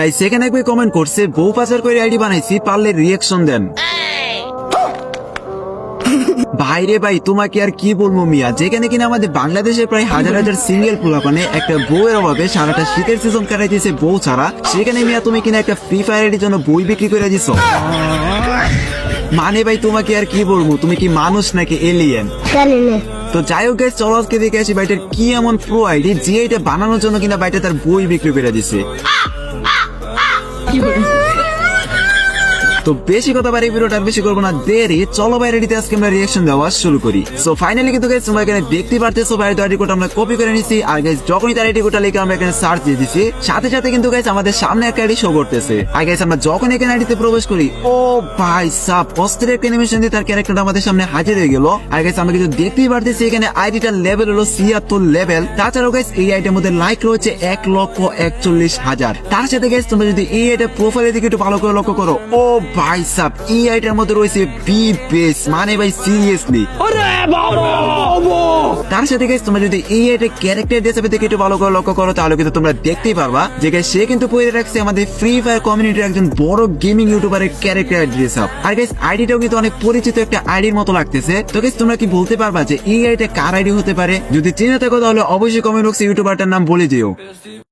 Guys সেখানে একবার comment করছে বউ পাচার করে আইডি বানাইছি পারলে রিয়াকশন দেন। ভাইরে ভাই তোমাকে আর কি বলব মিয়া? যেখানে কিনা আমাদের বাংলাদেশে প্রায় হাজার হাজার সিঙ্গেল পোলাপানে একটা বউয়ের অভাবে সারাটা শীতের সিজন কাটাইতেছে বউ ছাড়া। সেখানে মিয়া তুমি কিনা একটা ফ্রি ফায়ারের জন্য বই বিক্রি করে দিছ। মানে ভাই তোমাকে আর কি বলব? তুমি কি মানুষ নাকি এলিয়েন তো যাই হোক guys, চলো আজকে দেখে আসি বাইটার কি এমন প্রো আইডি যে এটা বানানোর জন্য কিনা বাইটা তার বই বিক্রি করে দিছে। তো বেশি কথা বাড়ি ভিডিওটা বেশি করব না দেরি। চলো বাইরে দিতে আজকে আমরা রিয়াকশন দেওয়া শুরু করি। সো ফাইনালি কিন্তু guys, তোমরা এখানে দেখতে পারতেছো বাইরে আইডি কোড আমরা কপি করে নিছি। আর গাইস যখনই তার আইডি কোডটা লিখে আমরা এখানে সার্চ দিয়ে দিছি সাথে সাথে কিন্তু গাইস আমাদের সামনে একটা আইডি শো করতেছে। আর গাইস আমরা যখন এখানে আইডিতে প্রবেশ করি ও ভাই সাব অস্থির একটা অ্যানিমেশন দিয়ে তার ক্যারেক্টারটা আমাদের সামনে হাজির হয়ে গেল। আর গাইস আমরা কিন্তু দেখতেই পারতেছি এখানে আইডিটার লেভেল হলো ছিয়াত্তর লেভেল তাছাড়াও গাইস এই আইডির মধ্যে লাইক রয়েছে এক লক্ষ একচল্লিশ হাজার। তার সাথে গাইস তোমরা যদি এই আইডির প্রোফাইলের দিকে একটু ভালো করে লক্ষ্য করো ও ভাই সাব এই আইডির মধ্যে রয়েছে বি বেস মানে ভাই সিরিয়াসলি তার সাথে গাইস তোমরা যদি এই আইডির ক্যারেক্টার হিসেবে দেখে একটু ভালো করে লক্ষ্য করো তাহলে কিন্তু তোমরা দেখতেই পারবা যে guys, সে কিন্তু পড়ে রাখছে আমাদের ফ্রি ফায়ার কমিউনিটির একজন বড় গেমিং ইউটিউবারের ক্যারেক্টার ড্রেস আপ আর গাইস আইডিটাও কিন্তু অনেক পরিচিত একটা আইডির মতো লাগতেছে। তো গাইস তোমরা কি বলতে পারবা যে এই আইডিটা কার আইডি হতে পারে? যদি চিনে থাকো তাহলে অবশ্যই কমেন্ট বক্সে ইউটিউবারটার নাম বলে দিও